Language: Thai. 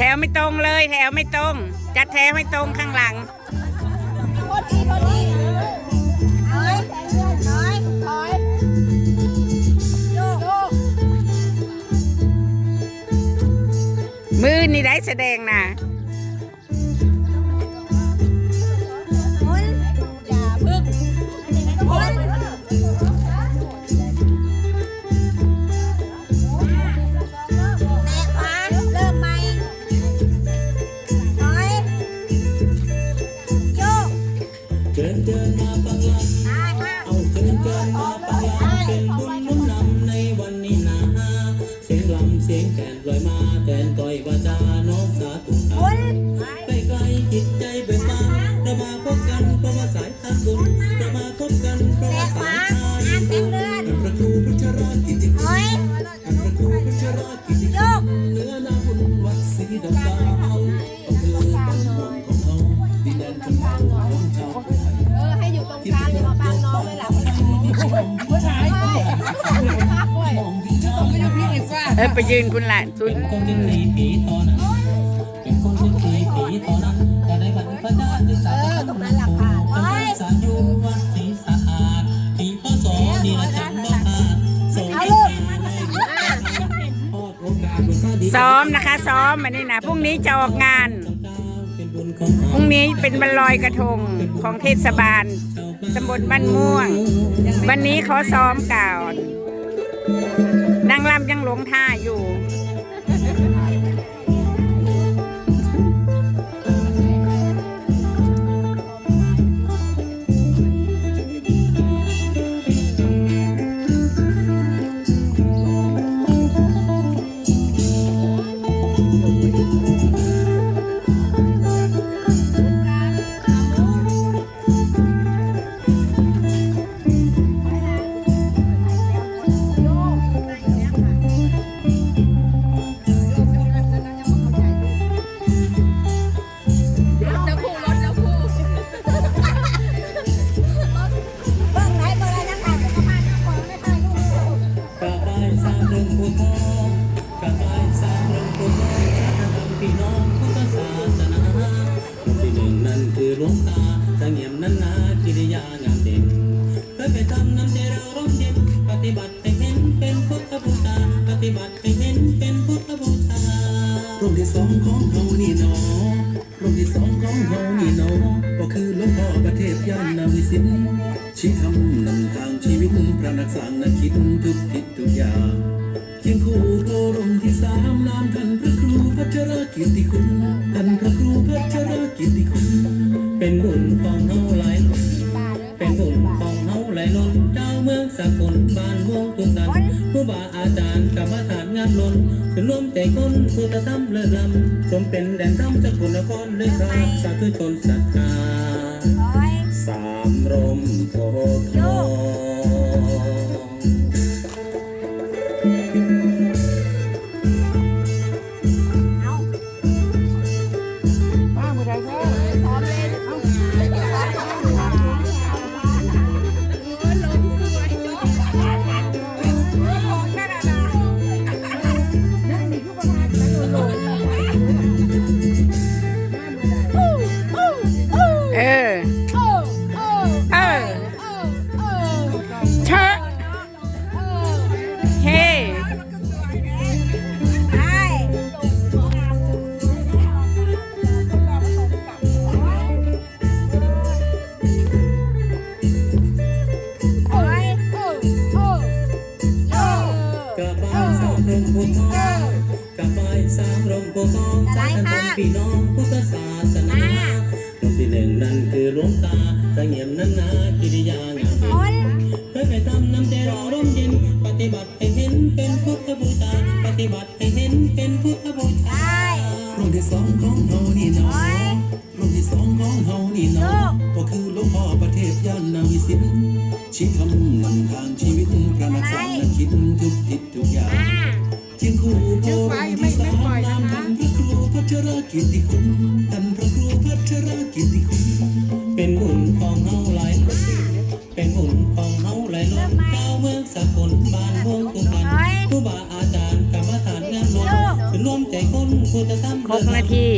แถวไม่ตรงเลย แถวไม่ตรง จัดแถวไม่ตรงข้างหลังพอดีพอดีถอยถอยถอยโยกมือนี่ได้แสดงนะ เชินเชินมาปังลังเอาเชินเชินมาปังลังเป็นบุญหนุนนำในวันนี้นะเสียงลำเสียงแคนลอยมาแทนต่อยวาจาน้องสาธุ มาบังน้องเลยล่ะผู้ชายมออไม่ยอมพี่เออไปยืนคุณหลานสุเป็นคนที่เคยผีตอนนั้นเป็นคนที่เคยผีตอนนั้นแต่ในวันพระเจ้าที่สาธุตรงนั้นหลักฐานจะเป็นสายุวัดศรีสะอาดผีพ่อสอดีละจันบ่ขาดสองที่ทอดโอกาสบนฟ้าดินซ้อมนะคะ ซ้อมอันนี้นะพรุ่งนี้จะออกงาน พรุ่งนี้เป็นบรรลอยกระทงของเทศบาลตำบลบ้านม่วง วันนี้ขอซ้อมก่อนนางรำยังหลงท่าอยู่ รื่องผู้ทองกะบายสามเรื่องผู้ทองพระธรรมพี่น้องพุทธศาสนาคนที่หนึ่งนั่นคือหลวงตาตะเงียมนั้นนากิริยางามเด่นเคยไปทำน้ำใจเราร่มเย็นปฏิบัติให้เห็นเป็นพุทธบูชาปฏิบัติให้เห็นเป็นพุทธบูชาร่มที่สองของเฮานี่หนอร่มที่สองของเฮานี่หนอก็คือหลวงพ่อประเทศยานนาวิสิทธิ์ชี้คำนำทางชีวิตพระนักสร้างนักคิดทุกทิศทุกอย่าง กิตติคุณท่านพระครูพัชรกิติคุณ เป็นบุญของเฮาหลายล้นเป็นบุญของเฮาหลายล้นเจ้าเมืองสกลบ้านม่วงทุกท่านผู้บาอาจารย์กรรมฐานงานล้นคือร่วมใจคนพุทธธรรมเลิศล้ำสมเป็นแดนธรรมสกุลนครเลยครับสาธุชนศรัทธาสามรมโพธิ์ พี่น้องพุทธศาสนาลมที่หนึ่งนั่นคือหลวงตาเสงี่ยมนั้นนากิริยางามเด่นเคยไปทำน้ำใจเราร่มเย็น ปฏิบัติให้เห็นเป็นพุทธบูชาปฏิบัติให้เห็นเป็นพุทธบูชารุ่นที่สองของเฮานี่เนาะรุ่นที่สองของเฮานี่เนาะก็คือหลวงพ่อประเทศย่านนาวิสิทธิ์ชี้คำนำทางชีวิตพระนักสร้างนักคิดทุกทิศทุกอย่าง บ้านวงตุกันผู้บาอาจารย์กรรมฐานงานล้นคือร่วมใจคนพุพุทธธรรมหกนาทีจนเป็นแดนซ้ำจากคุณนครเลยค่ะสาธุ